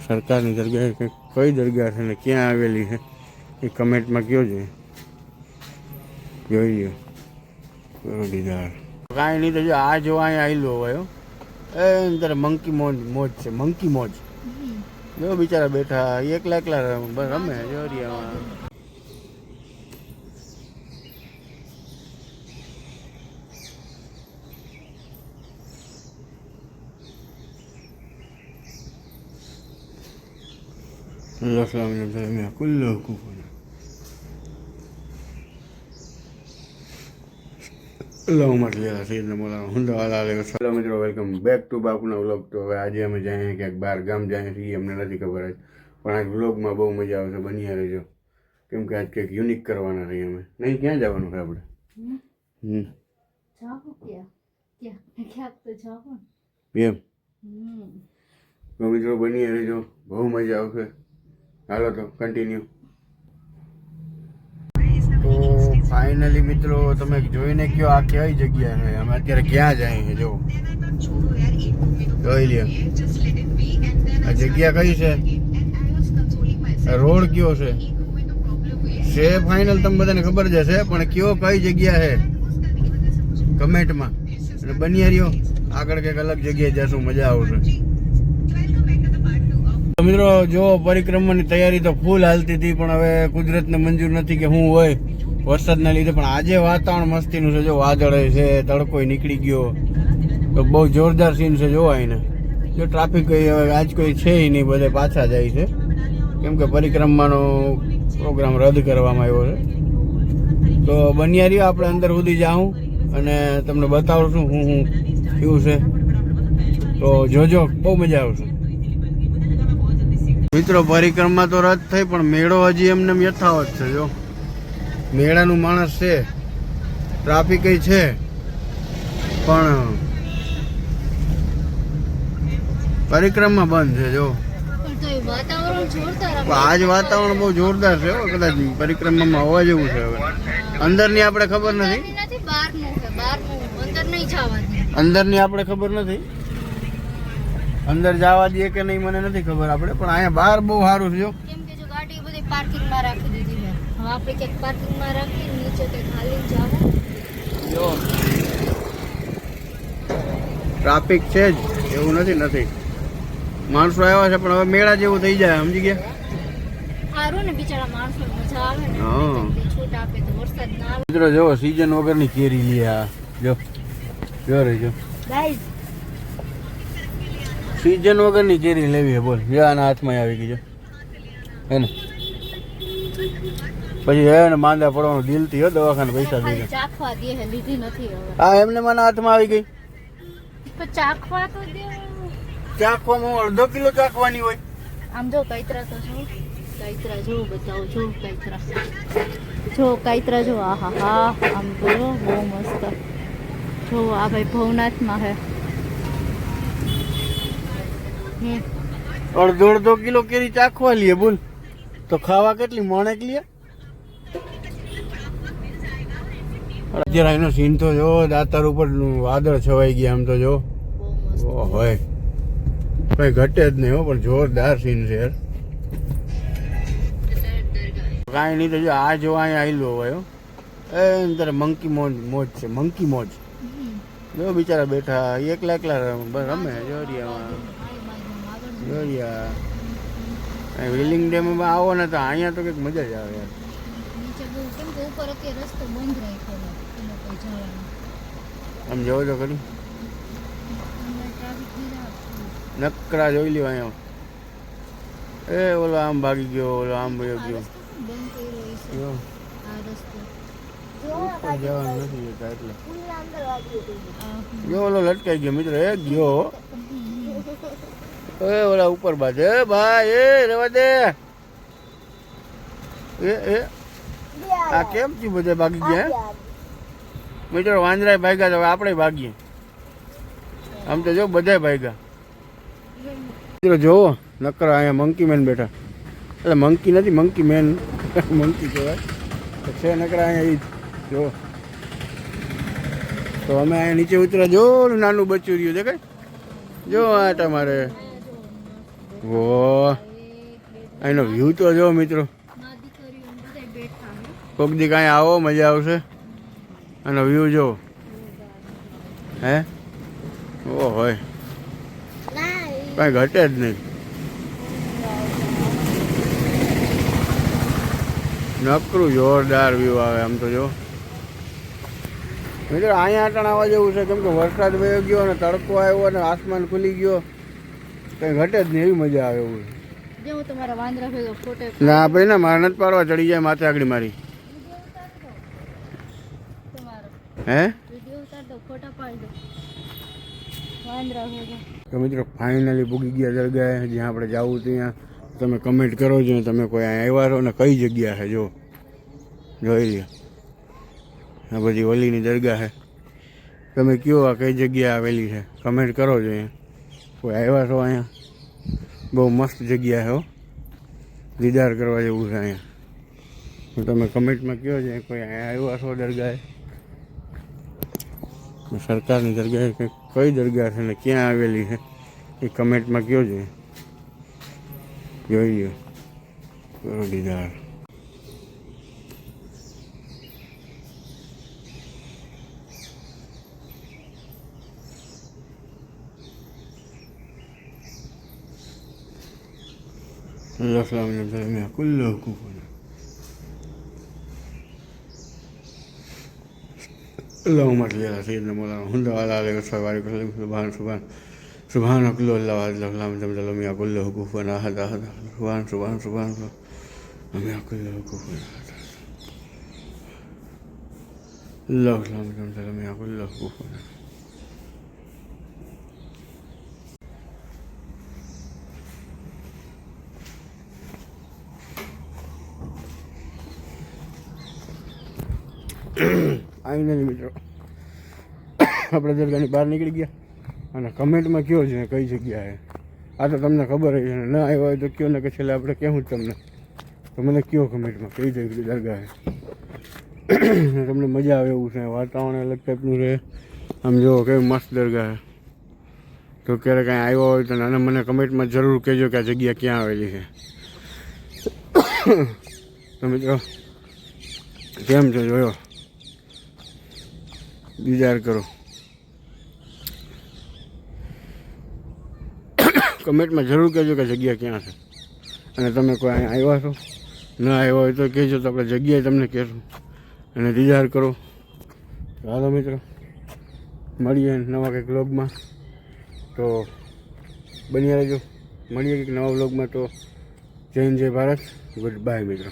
સરકારની દરગાહ કે કઈ દરગાહ છે ને ક્યાં આવેલી છે? એ કમેન્ટમાં કયો છે? જોઈ લ્યો. કરોડીદાર કાંઈ નહીં તો જો આ જો અહીંયા આવેલો હોય એ અંદર મંકી મોજ મોજ છે મંકી મોજ. જો બિચારા બેઠા એકલા એકલા રમ- બ- الله سلام الجميع كله كفر اللهم صل على سيدنا مولانا محمد وعلى آله وسلم હેલો મિત્રો વેલકમ બેક ટુ બાપુના વ્લોગ તો હવે આજે અમે જઈએ ક્યાંક બહાર ગામ જઈએ છીએ અમને નથી ખબર જ પણ આજ વ્લોગમાં બહુ મજા આવશે બની રહેજો કેમ કે આજ કંઈક યુનિક કરવાના છીએ અમે નહીં ક્યાં જવાનું છે આપણે હમ જાઓ ક્યાં ક્યાં ક્યાંક તો જાઓ એમ હમ તો મિત્રો બની રહેજો બહુ મજા આવશે હાલો તો કન્ટિન્યુ તો ફાઇનલી મિત્રો, તમે જોઈને કયો આ કઈ જગ્યા છે? અમે અત્યારે ક્યાં છે જો જોઈ લ્યો. આ જગ્યા કઈ છે? રોડ કયો છે? છે ફાઇનલ તમને બધાને ખબર જ હશે, પણ કયો કઈ જગ્યા છે? કમેન્ટમાં. અને બની રહ્યો. આગળ કંઈક અલગ જગ્યાએ જશું, મજા આવશે. મિત્રો, જો પરિક્રમાની તૈયારી તો ફૂલ હાલતી હતી, પણ હવે કુદરતને મંજૂર નથી કે હું હોય વરસાદના લીધે. પણ આજે વાતાવરણ મસ્તીનું છે, જો વાદળ છે, તડકો નીકળી ગયો. તો બહુ જોરદાર સીન છે, જોવા એને જો ટ્રાફિક હવે આજ કોઈ છે નહીં, બધે પાછા જાય છે. કેમ કે પરિક્રમાનો પ્રોગ્રામ રદ કરવામાં આવ્યો છે. તો બન્યા રહ્યો, આપણે અંદર સુધી જાઉં અને તમને બતાવું છું હું શું કેવું છે. તો જોજો, બહુ મજા આવશે. મિત્રો પરિક્રમા તો રદ થઈ પણ મેળો હજી એમને એમ યથાવત છે જો. મેળાનું માણસ છે ટ્રાફિક છે પણ પરિક્રમા બંધ છે જો. આજ વાતાવરણ બહુ જોરદાર છે હો, કદાચ પરિક્રમામાં હોવા જેવું છે હવે. અંદરની આપણે ખબર નથી? અંદરની આપણે ખબર નથી? અંદર જવા દઈએ કે નહીં મને નથી ખબર આપણે પણ અહીંયા બહાર બહુ સારું છે કેમ કે જો ગાડી બધી પાર્કિંગમાં રાખી દીધી છે. હવે આપણે ક્યાંક પાર્કિંગમાં રાખી નીચે કંઈક હાલીને જાવું. જો. ટ્રાફિક છે જ એવું નથી નથી. માણસો આવ્યા છે પણ હવે મેળા જેવું થઈ જાય સમજી ગયા? સારું ને બિચારા માણસો મજા આવે ને. હા. કંઈક છૂટ આપે તો વરસાદ ના આવે. મિત્રો જો સીઝન વગરની કેરી લે આ. જો જો રે જો. ગાઈઝ સીઝન વગરની કેરી લેવી હે બોલ. જો આના હાથમાં આવી ગઈ જો હે ને? પછી હે ને માંદા પડવાનું દિલથી હો દવાખાને પૈસા દઈ દઈને ચાખવા દે છે લીધી નથી હા એમને મને હાથમાં આવી ગઈ. ચાખવા તો દે. ચાખવામાં અડધો કિલો ચાખવાની હોય. આમ જો કૈતરા તો શું કૈતરા જો બતાવો જો કૈતરા. જો કૈતરા જો આહા હા આમ તો બહુ મસ્ત. જો આ ભાઈ ભવનાથમાં હે. અડધો અડધો કિલો કેરી ચાખવા લઈએ બોલ. તો ખાવા કેટલી મોણેક લે? અત્યારે એનો સીન તો જો દાતર ઉપર વાદળ છવાઈ ગયા આમ તો જો. હોય કઈ ઘટે જ નહીં હો પણ જોરદાર સીન છે યાર. કાંઈ નહીં તો જો આ જો અહીંયા આવેલો હોય એ અંદર મંકી મોજ મોજ છે મંકી મોજ. જો બિચારા બેઠા એકલા એકલા રમે રમે જો અહીં વ્હીલિંગ ડેમમાં આવો ને તો અહીંયા તો કંઈક મજા જ આવે યાર નીચે બહુ કેમ કે ઉપર અત્યારે રસ્તો બંધ રાખ્યો છે એમાં કોઈ જવાનું. આમ જવો તો ખરી. નકરા જોઈ લ્યો અહીંયા. એ ઓલો આમ ભાગી ગયો ઓલો આમ વયો ગયો. જવાનું નથી જતા એટલે. જો ઓલો લટકાઈ ગયો મિત્ર એ ગયો. એ ઓલા ઉપર બાજુ. ભાઈ, એ રેવા દે. એ એ. આ કેમ છે બધે ભાગી ગયા? મિત્રો વાંદરાય ભાગ્યા તો આપણે ભાગીએ. આમ તો જો બધા ભાગ્યા. મિત્રો જોવો નકર અહીંયા મંકી મેન બેઠા. એટલે મંકી નથી મંકી મેન મંકી કહેવાય. છે નકર અહીંયા એ જો. તો અમે અહીંયા નીચે ઉતરા જો નાનું બચ્ચું રહ્યું, દેખાય? જો આ તમારે. વો. એનો વ્યૂ તો જો મિત્રો. કોક દી કાંઈ આવો, મજા આવશે. અને વ્યૂ જો. હે? ઓ હોય. કાંઈ ઘટે જ નહીં. નકરું જોરદાર વ્યૂ આવે આમ તો જો. મિત્રો, અહીંયા અટણ આવવા જેવું છે. કેમ કે વરસાદ વયો ગયો અને તડકો આવ્યો અને આસમાન ખુલી ગયો. કંઈ ઘટે જ નહીં એવી મજા આવે એવું. ના ભાઈ ના મારે નથી પાડવા ચડી જાય માથે આગળ મારી. હે? તો મિત્રો ફાઇનલી ભૂગી ગયા દરગાહે જ્યાં આપણે જવું ત્યાં. તમે કમેન્ટ કરો છો તમે કોઈ આવ્યા છો ને કઈ જગ્યા છે જો. જોઈ લ્યો. આ બધી ઓલીની દરગાહ છે. તમે કયો આ કઈ જગ્યા આવેલી છે? કમેન્ટ કરો છો અહીંયા. કોઈ આવ્યા છો અહીંયા? બહુ મસ્ત જગ્યા છે દીદાર કરવા જેવું છે અહીંયા. તમે કમેન્ટમાં કહો છે, કોઈ અહીંયા આવ્યા છો દરગાહે? સરકારની દરગાહે કંઈક કઈ દરગાહ છે ને ક્યાં આવેલી છે? એ કમેન્ટમાં કહો છે? જોઈ લો દીદાર. الأفلام من الجميع كله كفر اللهم صل على سيدنا مولانا محمد وعلى آله وصحبه وبارك وسلم. سبحان سبحان سبحانك الله لا واحد له لم تمد لم يقل له كفوا أحد أحد سبحان سبحان سبحان. لم يقل له الله لم تمد لم يقل له كفوا ફાઇનલી મિત્રો. આપણે દરગાહની બહાર નીકળી ગયા. અને કમેન્ટમાં કયો છે, કઈ જગ્યાએ? આ તો તમને ખબર હોય છે ને આવ્યો હોય તો કયો, ને કે છેલ્લે આપણે કહેવું જ તમને. તો મને કયો કમેન્ટમાં, કઈ જગ્યાએ, દરગાહે? તમને મજા આવે એવું છે. વાતાવરણ અલગ ટાઈપનું રહે. આમ જુઓ, કેવી મસ્ત દરગાહ તો ક્યારે કાંઈ આવ્યો હોય તો અને મને કમેન્ટમાં જરૂર કહેજો કે આ જગ્યા ક્યાં આવેલી છે. તો મિત્રો, કેમ છે, જોયો? વિચાર કરો. કમેન્ટમાં જરૂર કહેજો કે જગ્યા ક્યાં છે. અને તમે કોઈ અહીંયા આવ્યા છો? ન આવ્યા હોય તો કહેજો તો આપણે જગ્યાએ તમને કહેશું. અને દીદાર કરો. ચાલો મિત્રો. મળીએ નવા કંઈક વ્લોગમાં. તો બન્યા રહેજો. મળીએ કંઈક નવા વ્લોગમાં. તો જય જય ભારત. ગુડ બાય મિત્રો.